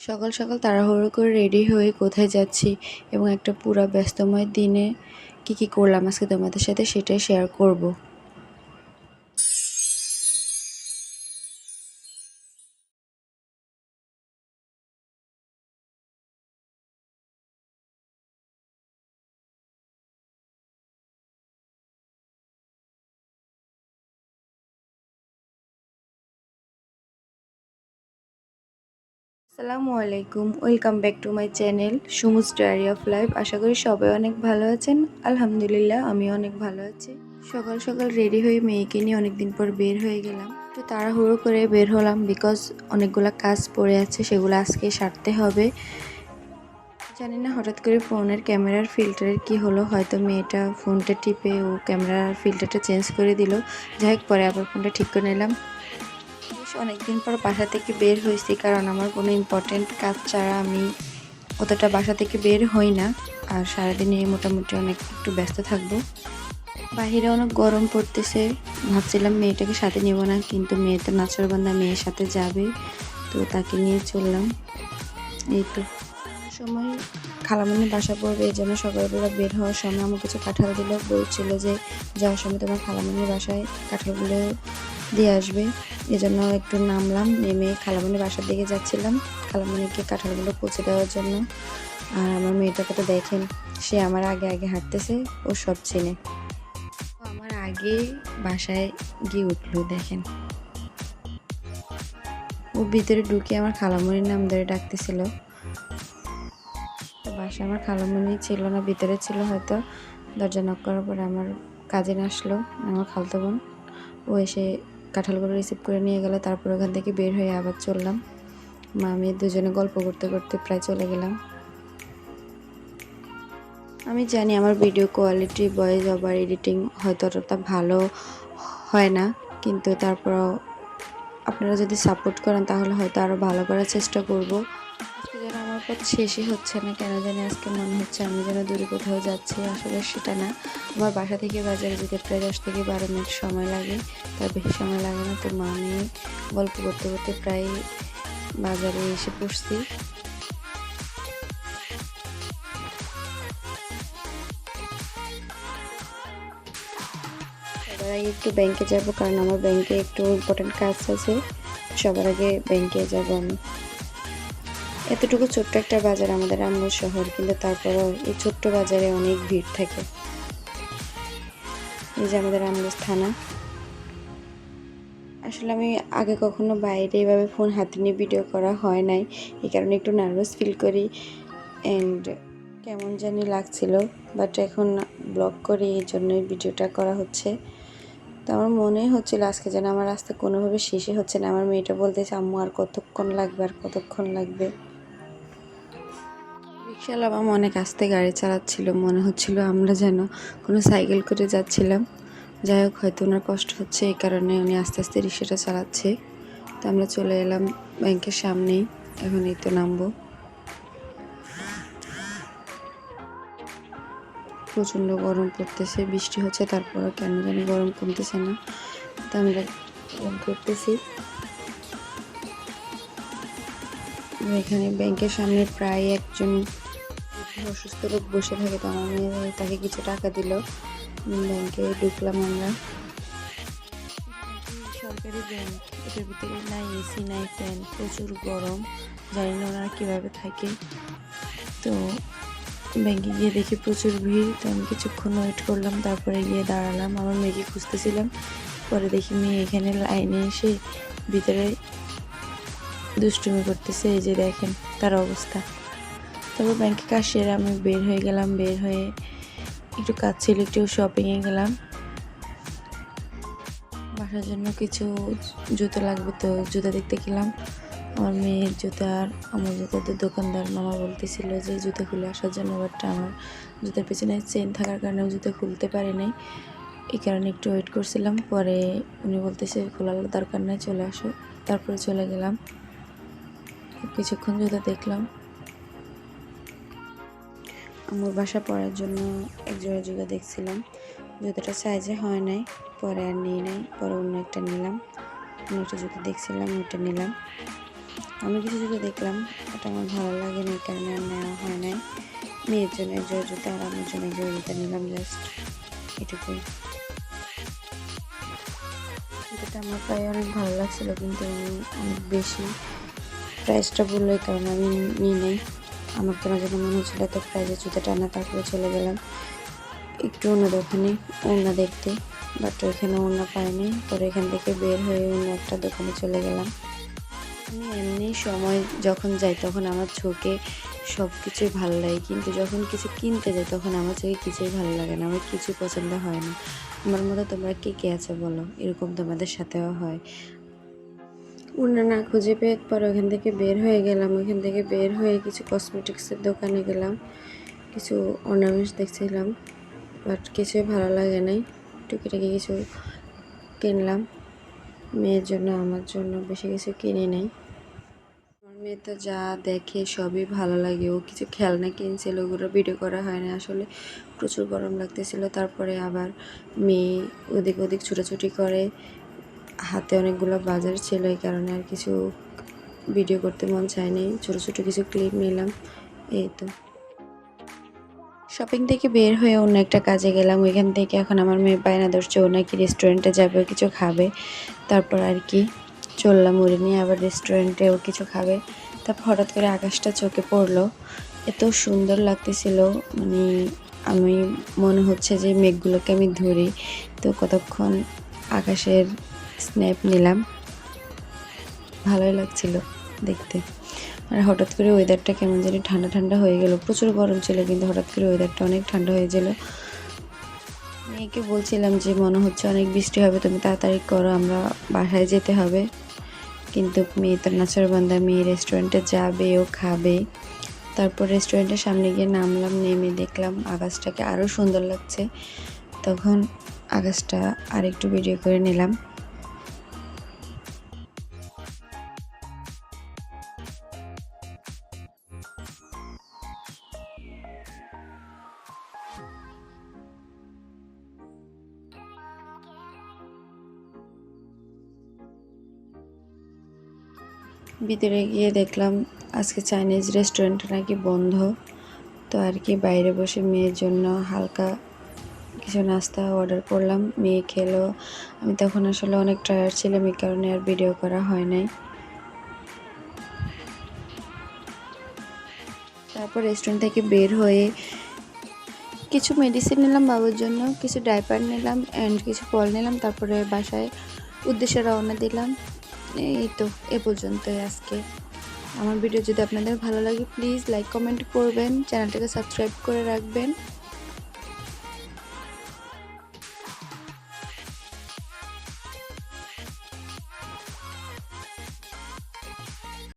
সকাল সকাল তাড়াহুড়ো করে রেডি হয়ে কোথায় যাচ্ছি এবং একটা পুরা ব্যস্তময় দিনে কি কি করলাম আজকে তোমাদের সাথে সেটাই শেয়ার করব। আসসালামু আলাইকুম, welcome back to my channel সুমুজ diary of life. আশা করি সবাই অনেক ভালো আছেন। আলহামদুলিল্লাহ আমি অনেক ভালো আছি। সকাল সকাল রেডি হয়ে মেয়েকে নিয়ে অনেকদিন পর বের হয়ে গেলাম। একটু তাড়াহুড়ো করে বের হলাম বিকজ অনেকগুলো কাজ পড়ে আছে, সেগুলো আজকে সারতে হবে। জানি না, হঠাৎ করে ফোনের ক্যামেরার ফিল্টারের কি হলো, হয়তো মেয়েটা ফোনটা টিপে ও ক্যামেরার ফিল্টারটা চেঞ্জ করে দিল। যাই হোক, পরে আবার ফোনটা ঠিক করে নিলাম। অনেকদিন পর বাসা থেকে বের হয়েছি, কারণ আমার কোনো ইম্পর্টেন্ট কাজ ছাড়া আমি অতটা বাসা থেকে বের হই না। আর সারাদিনে মোটামুটি অনেক একটু ব্যস্ত থাকব। বাহিরে অনেক গরম পড়তেছে, ভাবছিলাম মেয়েটাকে সাথে নেব না, কিন্তু মেয়ে তো নাচরবান্ধা মেয়ের সাথে যাবে, তো তাকে নিয়ে চললাম। এই তো। সময় খালামণি বাসা পড়বে, এই জন্য সকালবেলা বের হওয়ার সময় আমার কিছু কাঁঠাল দিল, বলছিল যে যাওয়ার সময় তোমার খালামণির বাসায় কাঁঠালগুলো দিয়ে আসবে। এজন্য একটু নামলাম, নেমে খালামণি বাসার দিকে যাচ্ছিলাম। খালামণিকে কাঁঠালগুলো পৌঁছে দেওয়ার জন্য। আর আমার মেয়েটাকে তো দেখেন, সে আমার আগে আগে হাঁটতেছে, ও সব চেনে। আমার আগে বাসায় গিয়ে উঠল, দেখেন। ও ভিতরে ঢুকে আমার খালামণির নাম ধরে ডাকতেছিল। বাসায় আমার খালামণি ছিল না, ভিতরে ছিল হয়তো। দরজা নক করার পরে আমার কাজিন আসলো, আমার খালতো বোন। ও এসে কাঁঠালগুলো রিসিভ করে নিয়ে গেল, তারপর ওখান থেকে বের হয়ে আবার চললাম। মা, আমি দুজনে গল্প করতে করতে প্রায় চলে গেলাম। আমি জানি আমার video quality voice over editing হয়তো অতটা ভালো হয় না, কিন্তু তারপর আপনারা যদি সাপোর্ট করেন তাহলে হয়তো আরও ভালো করার চেষ্টা করব। পথ শেষই হচ্ছে না। কেন জানি আজকে মনে হচ্ছে আমি যেন দূরে কোথাও যাচ্ছি, আসলে সেটা না। আমার বাসা থেকে বাজারে যেতে প্রায় দশ থেকে বারো মিনিট সময় লাগে, তার বেশি সময় লাগে না। তো মা আমি গল্প করতে করতে প্রায় বাজারে এসে পড়ছি সবার আগে একটু ব্যাংকে যাব, কারণ আমার ব্যাংকে একটু ইম্পর্টেন্ট কাজ আছে। সবার আগে ব্যাংকে যাব আমি। এতটুকু ছোট্ট একটা বাজার আমাদের আমনুর শহর, কিন্তু তারপরেও এই ছোট্ট বাজারে অনেক ভিড় থাকে। এই যে আমাদের আমনুর থানা। আসলে আমি আগে কখনো বাইরে এভাবে ফোন হাতে নিয়ে ভিডিও করা হয় নাই, এই কারণে একটু নার্ভাস ফিল করি। অ্যান্ড কেমন জানি লাগছিল বাট এখন ব্লগ করি, এই জন্যই ভিডিওটা করা হচ্ছে। তো আমার মনে হচ্ছিল আজকে যেন আমার রাস্তা কোনোভাবে শেষই হচ্ছে না। আমার মেয়েটা বলতেছে, আম্মু, আর কতক্ষণ লাগবে, আর কতক্ষণ লাগবে? রিক্সাওয়ালা মামা অনেক আস্তে গাড়ি চালাচ্ছিল, মনে হচ্ছিল আমরা যেন কোনো সাইকেল করে যাচ্ছিলাম। যাই হোক, হয়তো ওনার কষ্ট হচ্ছে, এই কারণে উনি আস্তে আস্তে রিক্সাটা চালাচ্ছে। তো আমরা চলে এলাম ব্যাংকের সামনেই, এখন এই তো নামবো। প্রচণ্ড গরম পড়তেছে, বৃষ্টি হচ্ছে, তারপরও কেন জানি গরম কমতেছে না। তো আমরা গরম করতেছি। এখানে ব্যাংকের সামনে প্রায় একজন অসুস্থ লোক বসে থাকে তো আমার মেয়ে তাকে কিছু টাকা দিল। ব্যাংকে ঢুকলাম আমরা। সরকারি ব্যাংক এটার ভিতরে নাই এসি নাই ফ্যান প্রচুর গরম। জানি না ওনারা কীভাবে থাকে। তো ব্যাংকে গিয়ে দেখি প্রচুর ভিড়, তো আমি কিছুক্ষণ ওয়েট করলাম, তারপরে গিয়ে দাঁড়ালাম। আমার মেয়েকে খুঁজতেছিলাম। পরে দেখি মেয়ে এখানে লাইনে এসে ভিতরে দুষ্টুমি করতেছে। এই যে দেখেন তার অবস্থা। তারপর ব্যাংকে কাজ সেরে আমি বের হয়ে গেলাম, বের হয়ে একটু কাজ ছিল, একটু শপিংয়ে গেলাম। বাসার জন্য কিছু জুতো লাগবে তো জুতো দেখতে গেলাম। আমার মেয়ের জুতার আমার জুতাদের দোকানদার মামা বলতেছিল যে জুতো খুলে আসার জন্য বাট আমার জুতার পেছনে চেন থাকার কারণে জুতো খুলতে পারি নাই। এই কারণে একটু ওয়েট করছিলাম, পরে উনি বলতেছে খোলার দরকার নেই, চলে আসো। তারপরে চলে গেলাম। কিছুক্ষণ জুতো দেখলাম। আমার বাসা পরার জন্য এক জোড়া জুতো দেখছিলাম। জুতোটা সাইজে হয় নাই, পরে আর নিয়ে নাই, পরে অন্য একটা নিলাম। অন্য একটা জুতো দেখছিলাম ওটা নিলাম। আমি কিছু জুতো দেখলাম, ওটা আমার ভালো লাগেনি, এই কারণে আর নেওয়া হয় নাই। মেয়ের জন্য এক জোড়া জুতো আর আমার জন্য এক জোড়া জুতো নিলাম জাস্ট এটুকুই। জুতোটা আমার প্রায় অনেক ভালো লাগছিল, কিন্তু আমি অনেক বেশি। প্রাইসটা বলল এই কারণে আমি নিই নাই। আমার কেন যেন মনে হচ্ছিল এত প্রাইজের জুতোটা না তারপরে চলে গেলাম। একটু অন্য দোকানে ওড়না দেখতে বাট ওইখানে ওড়না পাইনি। পরে এখান থেকে বের হয়ে অন্য একটা দোকানে চলে গেলাম। আমি এমনি সময় যখন যাই তখন আমার চোখে সব কিছুই ভালো লাগে, কিন্তু যখন কিছু কিনতে যাই তখন আমার চোখে কিছুই ভালো লাগে না, আমার কিছুই পছন্দ হয় না। আমার মতো তোমরা কে কে আছে বলো? এরকম তোমাদের সাথেও হয়। উন্না না খুঁজে পেয়ে পরে ওখান থেকে বের হয়ে গেলাম। ওখান থেকে বের হয়ে কিছু কসমেটিক্সের দোকানে গেলাম। কিছু অর্নামেন্টস দেখছিলাম বাট কিছুই ভালো লাগে নাই। টুকিটাকি কিছু কিনলাম। মেয়ের জন্য, আমার জন্য বেশি কিছু কিনে নেই। আমার মেয়ে তো যা দেখে সবই ভালো লাগে। ও কিছু খেলনা কিনছিল, ওগুলো ভিডিও করা হয় না আসলে প্রচুর গরম লাগতেছিল। তারপরে আবার মেয়ে ওদিক ওদিক ছুটাছুটি করে। হাতে অনেকগুলো বাজার ছিল এই কারণে আর কিছু ভিডিও করতে মন চায়নি। ছোটো ছোটো কিছু ক্লিপ নিলাম। এই তো। শপিং থেকে বের হয়ে অন্য একটা কাজে গেলাম। ওইখান থেকে এখন আমার মেয়ে বায়না ধরছে। ও নাকি রেস্টুরেন্টে যাবে, ও কিছু খাবে। তারপর আর কি চললাম উড়ে নিয়ে আবার রেস্টুরেন্টে ও কিছু খাবে। তারপর হঠাৎ করে আকাশটা চোখে পড়ল। এত সুন্দর লাগতেছিল। মানে আমি, মনে হচ্ছে যে মেঘগুলোকে আমি ধরি। তো কতক্ষণ আকাশের স্ন্যাপ নিলাম। ভালোই লাগছিল দেখতে। আর হঠাৎ করে ওয়েদারটা কেমন জানি ঠান্ডা ঠান্ডা হয়ে গেল। প্রচুর গরম ছিল, কিন্তু হঠাৎ করে ওয়েদারটা অনেক ঠান্ডা হয়ে গেল। মেয়েকে বলছিলাম যে, মনে হচ্ছে অনেক বৃষ্টি হবে, তুমি তাড়াতাড়ি করো, আমরা বাসায় যেতে হবে। কিন্তু মেয়ে তার নাচর বান্দা, মেয়ে রেস্টুরেন্টে যাবে, ও খাবে। তারপর রেস্টুরেন্টের সামনে গিয়ে নামলাম, নেমে দেখলাম আকাশটাকে আরও সুন্দর লাগছে। তখন আকাশটা আরেকটু ভিডিও করে নিলাম। ভিতরে গিয়ে দেখলাম আজকে চাইনিজ রেস্টুরেন্ট নাকি বন্ধ। তো আর কি বাইরে বসে মেয়ের জন্য হালকা কিছু নাস্তা অর্ডার করলাম। মেয়ে খেলো। আমি তখন আসলে অনেক টায়ার্ড ছিলাম, এই কারণে আর ভিডিও করা হয় নাই। তারপর রেস্টুরেন্ট থেকে বের হয়ে কিছু মেডিসিন নিলাম বাবুর জন্য, কিছু ডাইপার নিলাম অ্যান্ড কিছু ফল নিলাম। তারপরে বাসায় উদ্দেশ্যে রওনা দিলাম। এই তো, এ পর্যন্তই আজকে। আমার ভিডিও যদি আপনাদের ভালো লাগে প্লিজ লাইক কমেন্ট করবেন চ্যানেলটাকে সাবস্ক্রাইব করে রাখবেন।